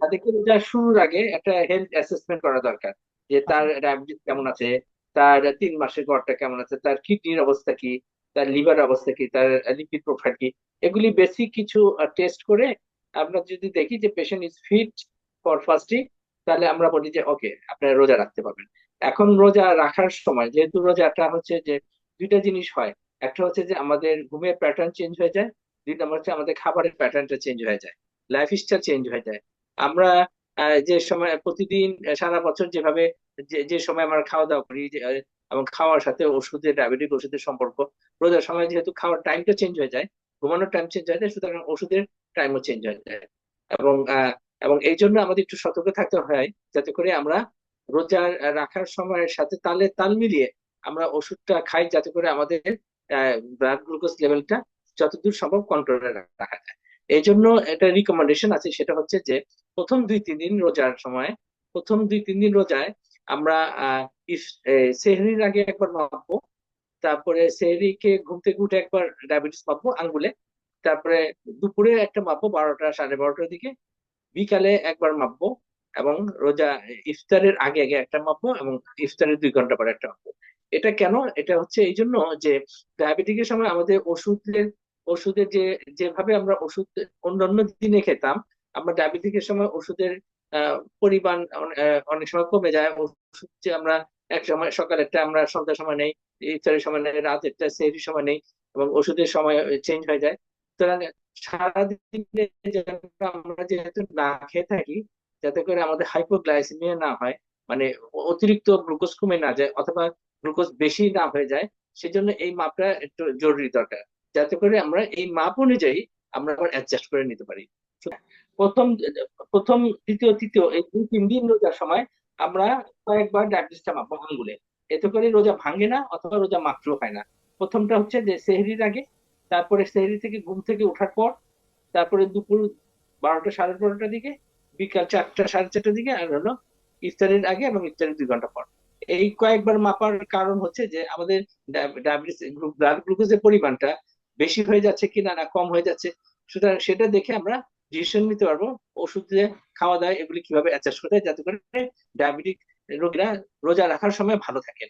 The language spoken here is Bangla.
তাদেরকে রোজা শুরুর আগে একটা হেলথ অ্যাসেসমেন্ট করা দরকার যে তার ডায়াবেটিস কেমন আছে তার তিন মাসের গড়টা কেমন আছে তার কিডনির অবস্থা কি তার লিভার অবস্থা কি তার লিপিড প্রোফাইল কি এগুলি বেসিক কিছু টেস্ট করে আমরা যদি দেখি যে patient is fit for fasting তাহলে আমরা বলি যে ওকে আপনারা রোজা রাখতে পারবেন। এখন রোজা রাখার সময় যেহেতু রোজাটা হচ্ছে যে দুইটা জিনিস হয়। একটা হচ্ছে যে আমাদের ঘুমের প্যাটার্ন চেঞ্জ হয়ে যায়। দুই নম্বর হচ্ছে আমাদের খাবারের প্যাটার্নটা চেঞ্জ হয়ে যায়। লাইফ স্টাইল চেঞ্জ হয়ে যায়। আমরা যে সময়, প্রতিদিন সারা বছর যেভাবে, যে সময় আমরা খাওয়া দাওয়া করি এবং খাওয়ার সাথে ওষুধের, ডায়াবেটিক ওষুধের সম্পর্ক, রোজার সময় যেহেতু খাওয়ার টাইমটা চেঞ্জ হয়ে যায়, ঘুমানোর টাইম চেঞ্জ হয়ে যায়, সুতরাং ওষুধের টাইমও চেঞ্জ হয়ে যায়। এবং এবং এই জন্য আমাদের একটু সতর্ক থাকতে হয়, যাতে করে আমরা রোজা রাখার সময়ের সাথে তালে, তাল মিলিয়ে আমরা ওষুধটা খাই, যাতে করে আমাদের ব্লাড গ্লুকোজ লেভেলটা যতদূর সম্ভব কন্ট্রোলে রাখা যায়। এই জন্য একটা রিকমেন্ডেশন আছে, সেটা হচ্ছে যে প্রথম দুই, তিন দিন রোজার সময়, প্রথম দুই, তিন দিন রোজায় আমরা সেহরির আগে একবার মাপবো তারপরে সেহরিকে ঘুম থেকে উঠে একবার ডায়াবেটিস মাপবো আঙ্গুলে, তারপরে দুপুরে একটা মাপবো বারোটা, সাড়ে বারোটার দিকে, বিকালে একবার মাপবো এবং রোজা, ইফতারের আগে আগে একটা মাপবো এবং ইফতারের দুই ঘণ্টা পরে একটা মাপবো এটা কেন? এটা হচ্ছে এই জন্য যে ডায়াবেটিকের সময় আমাদের ওষুধের ওষুধের যে, যেভাবে আমরা ওষুধ অন্যান্য দিনে খেতাম আমরা ডায়াবেটিকের সময় ওষুধের পরিমাণ অনেক সময় কমে যায়। ওষুধ যে আমরা এক সময় সকালেরটা আমরা সন্ধ্যার সময় নেই, ইফতারের সময় নেই রাতেরটা সেহরির সময় নেই, এবং ওষুধের সময় চেঞ্জ হয়ে যায়। সুতরাং সারাদিনে আমরা যেহেতু না খেয়ে থাকি, যাতে করে আমাদের হাইপোগ্লাইসেমিয়া না হয় মানে অতিরিক্ত গ্লুকোজ কমে না যায়, অথবা গ্লুকোজ বেশি না হয়ে যায়, সেজন্য এই মাপটা একটু জরুরি দরকার। যাতে করে আমরা এই মাপ অনুযায়ী আমরা আবার অ্যাডজাস্ট করে নিতে পারি। প্রথম প্রথম, দ্বিতীয়, তৃতীয়, এই দুই তিন দিন রোজার সময় আমরা কয়েকবার ডায়াবেটিসটা মাপবো আঙ্গুলে এতে করে রোজা ভাঙে না অথবা রোজা মাত্র হয় না। প্রথমটা হচ্ছে যে সেহরির আগে, তারপরে সেহরি থেকে ঘুম থেকে ওঠার পর, তারপরে দুপুর বারোটা সাড়ে বারোটার দিকে, বিকাল চারটা সাড়ে চারটার দিকে, আর হলো ইফতারের আগে এবং ইফতারের দুই ঘণ্টা পর। এই কয়েকবার মাপার কারণ হচ্ছে যে আমাদের ডায়াবেটিস ব্লাড গ্লুকোজের পরিমাণটা বেশি হয়ে যাচ্ছে কিনা না কম হয়ে যাচ্ছে। সুতরাং সেটা দেখে আমরা ডিসিশন নিতে পারব। ওষুধ দিয়ে খাওয়া দাওয়া এগুলি কীভাবে অ্যাডজাস্ট করতে যাতে করে ডায়াবেটিক রোগীরা রোজা রাখার সময় ভালো থাকেন।